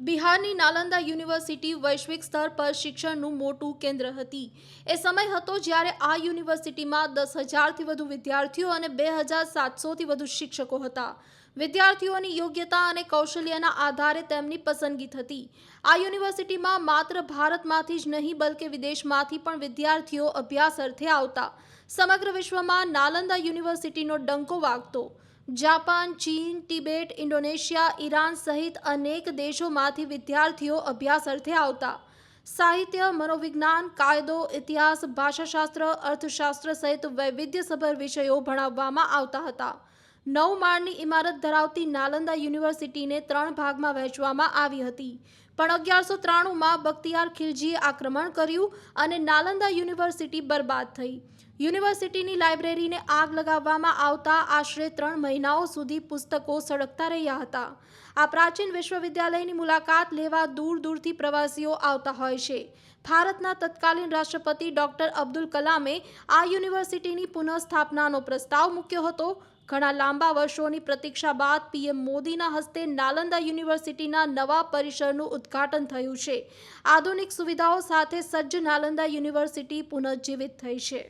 બિહારની નાલંદા યુનિવર્સિટી વૈશ્વિક સ્તર પર શિક્ષણનું મોટું કેન્દ્ર હતી. એ સમય હતો જ્યારે આ યુનિવર્સિટીમાં દસ હજારથી વધુ વિદ્યાર્થીઓ અને બે હજાર સાતસોથી વધુ શિક્ષકો હતા. વિદ્યાર્થીઓની યોગ્યતા અને કૌશલ્યના આધારે તેમની પસંદગી થતી. આ યુનિવર્સિટીમાં માત્ર ભારતમાંથી જ નહીં, બલકે વિદેશમાંથી પણ વિદ્યાર્થીઓ અભ્યાસ અર્થે આવતા. સમગ્ર વિશ્વમાં નાલંદા યુનિવર્સિટીનો ડંકો વાગતો. જાપાન, ચીન, તિબેટ, ઇન્ડોનેશિયા, ઈરાન સહિત અનેક દેશોમાંથી વિદ્યાર્થીઓ અભ્યાસ અર્થે આવતા. સાહિત્ય, મનોવિજ્ઞાન, કાયદો, ઇતિહાસ, ભાષાશાસ્ત્ર, અર્થશાસ્ત્ર સહિત વૈવિધ્યસભર વિષયો ભણાવવામાં આવતા હતા. નવ માળની ઇમારત ધરાવતી નાલંદા યુનિવર્સિટીને ત્રણ ભાગમાં વહેંચવામાં આવી હતી. પણ અગિયારસો ત્રાણુંમાં બખ્તિયાર ખિલજીએ આક્રમણ કર્યું અને નાલંદા યુનિવર્સિટી બરબાદ થઈ. યુનિવર્સિટીની લાઇબ્રેરીને આગ લગાવવામાં આવતા આશરે ત્રણ મહિનાઓ સુધી પુસ્તકો સળગતા રહ્યા હતા. આ પ્રાચીન વિશ્વવિદ્યાલયની મુલાકાત લેવા દૂર દૂરથી પ્રવાસીઓ આવતા હોય છે. ભારતના તત્કાલીન રાષ્ટ્રપતિ ડોક્ટર અબ્દુલ કલામે આ યુનિવર્સિટીની પુનઃસ્થાપનાનો પ્રસ્તાવ મૂક્યો હતો. ઘણા લાંબા વર્ષોની પ્રતીક્ષા બાદ પીએમ મોદીના હસ્તે નાલંદા યુનિવર્સિટીના નવા પરિસરનું ઉદ્ઘાટન થયું છે. આધુનિક સુવિધાઓ સાથે સજ્જ નાલંદા યુનિવર્સિટી પુનઃજીવિત થઈ છે.